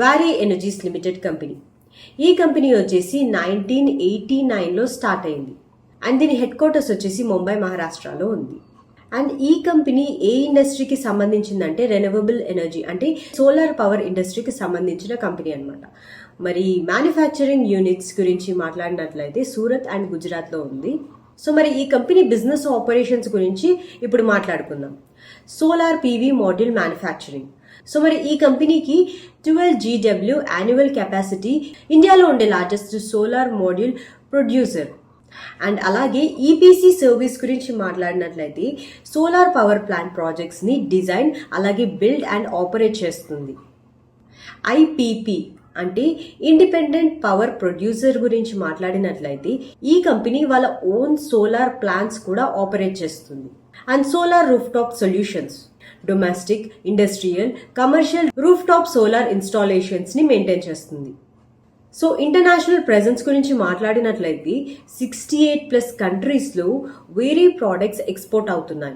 Vary energies limited company ఈ company వచ్చేసి nineteen eighty నైన్లో స్టార్ట్ అయింది. అండ్ దీని హెడ్ క్వార్టర్స్ వచ్చేసి ముంబై మహారాష్ట్రలో ఉంది. అండ్ ఈ కంపెనీ ఏ ఇండస్ట్రీకి సంబంధించిందంటే రెన్యూవబుల్ ఎనర్జీ అంటే సోలార్ పవర్ ఇండస్ట్రీకి సంబంధించిన కంపెనీ అనమాట మరి మ్యానుఫ్యాక్చరింగ్ యూనిట్స్ గురించి మాట్లాడినట్లయితే సూరత్ అండ్ గుజరాత్లో ఉంది. సో మరి ఈ కంపెనీ బిజినెస్ ఆపరేషన్స్ గురించి ఇప్పుడు మాట్లాడుకుందాం. Solar PV module manufacturing so మరి ఈ కంపెనీకి ట్వెల్వ్ జీడబ్ల్యూ యాన్యువల్ కెపాసిటీ ఇండియాలో ఉండే largest solar module producer and అలాగే ఈపీసీ సర్వీస్ గురించి మాట్లాడినట్లయితే సోలార్ పవర్ ప్లాంట్ ప్రాజెక్ట్స్ని డిజైన్ అలాగే బిల్డ్ అండ్ ఆపరేట్ చేస్తుంది. ఐపీపీ అంటే ఇండిపెండెంట్ పవర్ ప్రొడ్యూసర్ గురించి మాట్లాడినట్లయితే ఈ కంపెనీ వాళ్ళ ఓన్ సోలార్ ప్లాంట్స్ కూడా ఆపరేట్ చేస్తుంది. And solar rooftop solutions. Solutions domestic industrial commercial rooftop solar ఇన్స్టాలేషన్స్ని maintain చేస్తుంది. సో ఇంటర్నేషనల్ ప్రెజెన్స్ గురించి మాట్లాడినట్లయితే సిక్స్టీ ఎయిట్ ప్లస్ కంట్రీస్లో వేరే ప్రోడక్ట్స్ ఎక్స్పోర్ట్ అవుతున్నాయి.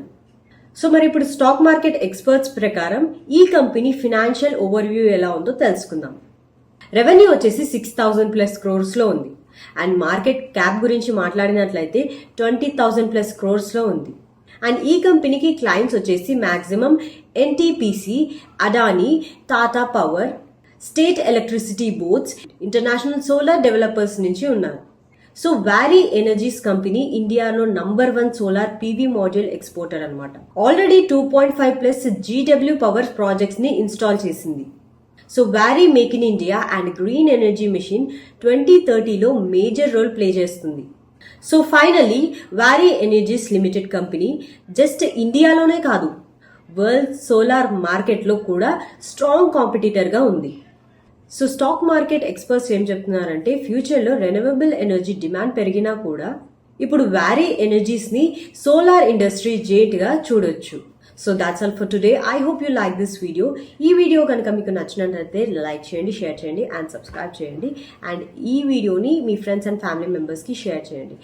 సో మరి ఇప్పుడు స్టాక్ మార్కెట్ ఎక్స్పర్ట్స్ ప్రకారం ఈ కంపెనీ ఫినాన్షియల్ ఓవర్వ్యూ ఎలా ఉందో తెలుసుకుందాం. రెవెన్యూ వచ్చేసి సిక్స్ థౌజండ్ ప్లస్ క్రోర్స్లో ఉంది. అండ్ మార్కెట్ క్యాప్ గురించి మాట్లాడినట్లయితే ట్వంటీ థౌజండ్ ప్లస్ క్రోర్స్లో ఉంది. అండ్ ఈ కంపెనీకి క్లయింట్స్ వచ్చేసి maximum NTPC Adani Tata power state electricity boards international solar developers నుంచి ఉన్నారు. సో వ్యారీ ఎనర్జీస్ కంపెనీ ఇండియాలో number one solar PV module exporter అనమాట already two point five plus GW power ప్రాజెక్ట్స్ని install చేసింది. So Waaree make in India and green energy mission twenty థర్టీలో major role play చేస్తుంది. So finally Waaree energies limited company just ఇండియాలోనే కాదు world solar మార్కెట్లో కూడా strong కాంపిటీటర్గా ఉంది. So stock market experts ఏం చెప్తున్నారంటే ఫ్యూచర్లో రెన్యూవబుల్ ఎనర్జీ డిమాండ్ పెరిగినా కూడా ఇప్పుడు వ్యారీ ఎనర్జీస్ని సోలార్ ఇండస్ట్రీ జేట్గా చూడొచ్చు. So that's all for today I hope you like this video ఈ వీడియో కనుక మీకు నచ్చినట్లయితే లైక్ చేయండి షేర్ చేయండి అండ్ సబ్స్క్రైబ్ చేయండి. అండ్ ఈ వీడియోని మీ ఫ్రెండ్స్ అండ్ ఫ్యామిలీ మెంబర్స్కి షేర్ చేయండి.